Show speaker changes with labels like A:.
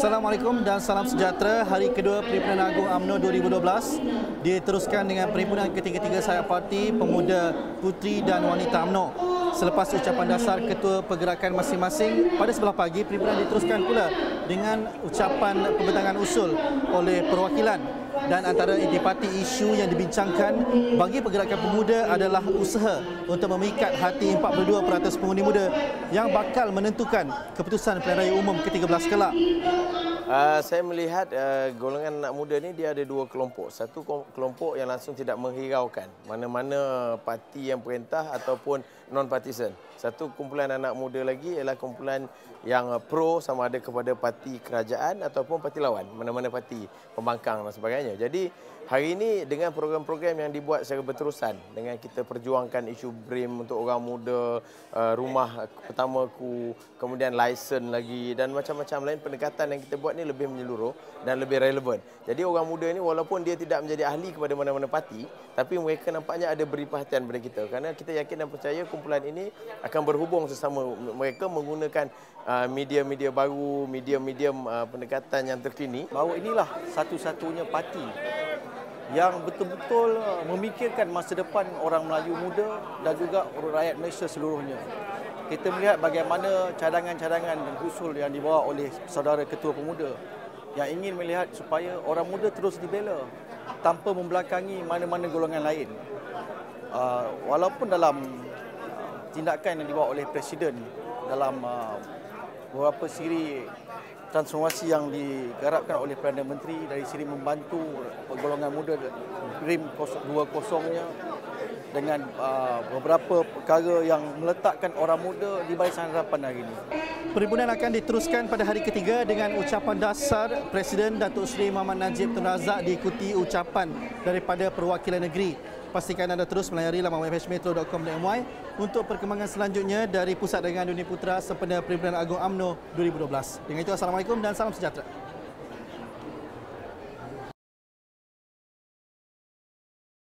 A: Assalamualaikum dan salam sejahtera. Hari kedua Perhimpunan Agung UMNO 2012 diteruskan dengan perhimpunan ketiga-tiga sayap parti pemuda, puteri dan wanita UMNO. Selepas ucapan dasar ketua pergerakan masing-masing, pada sebelah pagi perhimpunan diteruskan pula dengan ucapan pembentangan usul oleh perwakilan dan antara intipati isu yang dibincangkan bagi pergerakan pemuda adalah usaha untuk memikat hati 42% pengundi muda yang bakal menentukan keputusan pilihan raya umum ke-13 kelak.
B: Uh, saya melihat uh, golongan anak muda ni dia ada dua kelompok. Satu kelompok yang langsung tidak menghiraukan mana-mana parti yang perintah ataupun non-partisan. Satu kumpulan anak muda lagi ialah kumpulan yang pro sama ada kepada parti kerajaan ataupun parti lawan, mana-mana parti, pembangkang dan sebagainya. Jadi hari ini dengan program-program yang dibuat secara berterusan dengan kita perjuangkan isu BRIM untuk orang muda, rumah pertamaku, kemudian lisen lagi dan macam-macam lain pendekatan yang kita buat ni lebih menyeluruh dan lebih relevan. Jadi orang muda ni walaupun dia tidak menjadi ahli kepada mana-mana parti, tapi mereka nampaknya ada beri perhatian kepada kita kerana kita yakin dan percaya kumpulan ini akan berhubung sesama mereka menggunakan uh, media-media baru, media-media uh, pendekatan yang terkini.
C: Bahawa inilah satu-satunya parti yang betul-betul memikirkan masa depan orang Melayu muda dan juga rakyat Malaysia seluruhnya kita melihat bagaimana cadangan-cadangan dan usul yang dibawa oleh saudara ketua pemuda yang ingin melihat supaya orang muda terus dibela tanpa membelakangi mana-mana golongan lain. Uh, walaupun dalam uh, tindakan yang dibawa oleh presiden dalam uh, beberapa siri transformasi yang digarapkan oleh Perdana Menteri dari siri membantu golongan muda RIM 20-nya dengan uh, beberapa perkara yang meletakkan orang muda di barisan hadapan hari ini.
A: Perhimpunan akan diteruskan pada hari ketiga dengan ucapan dasar Presiden Datuk Seri Muhammad Najib Tun Razak diikuti ucapan daripada perwakilan negeri. Pastikan anda terus melayari laman webhmetro.com.my untuk perkembangan selanjutnya dari Pusat Dagangan Dunia Putra sempena Perhimpunan Agung AMNO 2012. Dengan itu, Assalamualaikum dan salam sejahtera.